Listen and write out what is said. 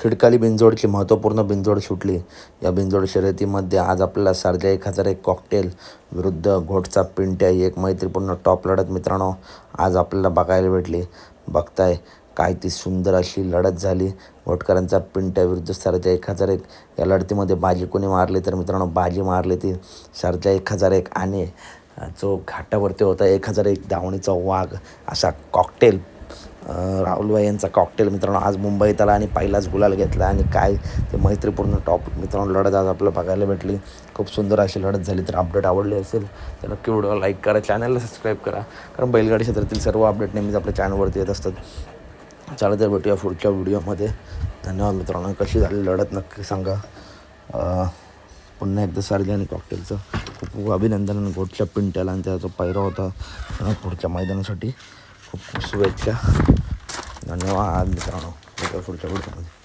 खिडकाली बिंजोडची महत्त्वपूर्ण बिंजोड सुटली. या बिंजोड शर्यतीमध्ये आज आपल्याला सारख्या एक हजार एक कॉकटेल विरुद्ध घोटचा पिंट्या ही एक मैत्रीपूर्ण टॉप लढत मित्रांनो आज आपल्याला बघायला भेटली. बघताय काय ती सुंदर अशी लढत झाली. घोटकरांचा पिंट्या विरुद्ध सरजा एक हजार एक या लढतीमध्ये बाजी कोणी मारली तर मित्रांनो बाजी मारली ती. सारख्या एक हजार एक आणि जो घाटावरती होता एक हजार एक धावणीचा वाघ असा कॉकटेल राहुलबाई यांचा कॉकटेल मित्रांनो आज मुंबईत आला आणि पहिलाच गुलाल घेतला. आणि काय ते मैत्रीपूर्ण टॉप मित्रांनो लढत आज आपल्याला बघायला भेटली. खूप सुंदर अशी लढत झाली. तर अपडेट आवडली असेल तर नक्की व्हिडिओ लाईक करा. चॅनलला सबस्क्राईब करा. कारण बैलगाडी क्षेत्रातील सर्व अपडेट नेहमीच आपल्या चॅनलवरती येत असतात. चला तर भेटूया पुढच्या व्हिडिओमध्ये धन्यवाद मित्रांनो. कशी झाली लढत नक्की सांगा. पुन्हा एकदा सारली आणि कॉकटेलचं खूप खूप अभिनंदन. आणि गोटच्या पिंट्याला आणि त्याचा पैरा होता पुढच्या मैदानासाठी. खूप खूप शुभेच्छा धन्यवाद मित्रांनो भेटूया पुढच्या व्हिडिओमध्ये